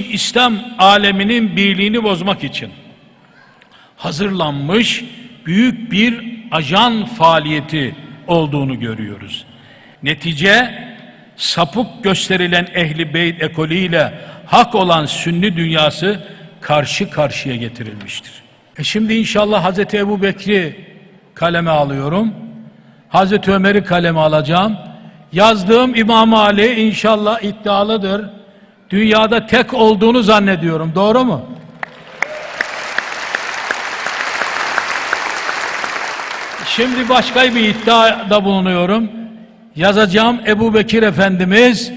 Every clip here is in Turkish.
İslam aleminin birliğini bozmak için hazırlanmış büyük bir ajan faaliyeti olduğunu görüyoruz. Netice sapık gösterilen ehli beyt ekolüyle hak olan sünni dünyası karşı karşıya getirilmiştir. E şimdi inşallah Hazreti Ebu Bekri kaleme alıyorum. Hazreti Ömer'i kaleme alacağım. Yazdığım İmam Ali inşallah iddialıdır. Dünyada tek olduğunu zannediyorum. Doğru mu? Şimdi başka bir iddiada bulunuyorum. Yazacağım Ebu Bekir Efendimiz,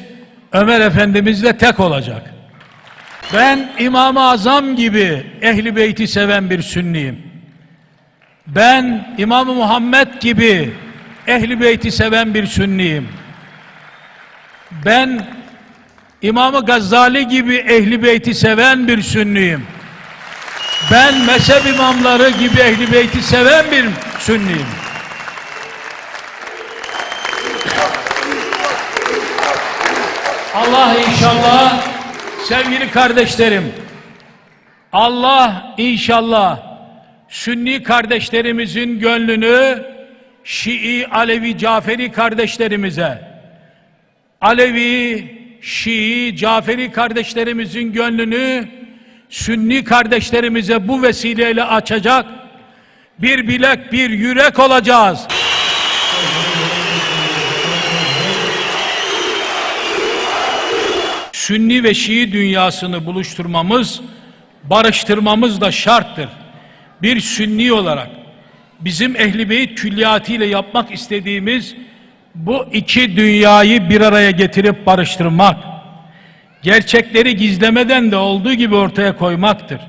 Ömer Efendimizle tek olacak. Ben İmam-ı Azam gibi Ehli Beyt'i seven bir sünniyim. Ben İmam-ı Muhammed gibi Ehli Beyt'i seven bir sünniyim. Ben İmam-ı Gazali gibi Ehli Beyt'i seven bir sünniyim. Ben mezhep imamları gibi Ehli Beyt'i seven bir sünniyim. Allah inşallah sevgili kardeşlerim Allah inşallah Sünni kardeşlerimizin gönlünü Şii, Alevi, Caferi kardeşlerimize Alevi, Şii, Caferi kardeşlerimizin gönlünü Sünni kardeşlerimize bu vesileyle açacak bir bilek, bir yürek olacağız. Sünni ve Şii dünyasını buluşturmamız, barıştırmamız da şarttır. Bir Sünni olarak bizim Ehl-i Beyt yapmak istediğimiz bu iki dünyayı bir araya getirip barıştırmak, gerçekleri gizlemeden de olduğu gibi ortaya koymaktır.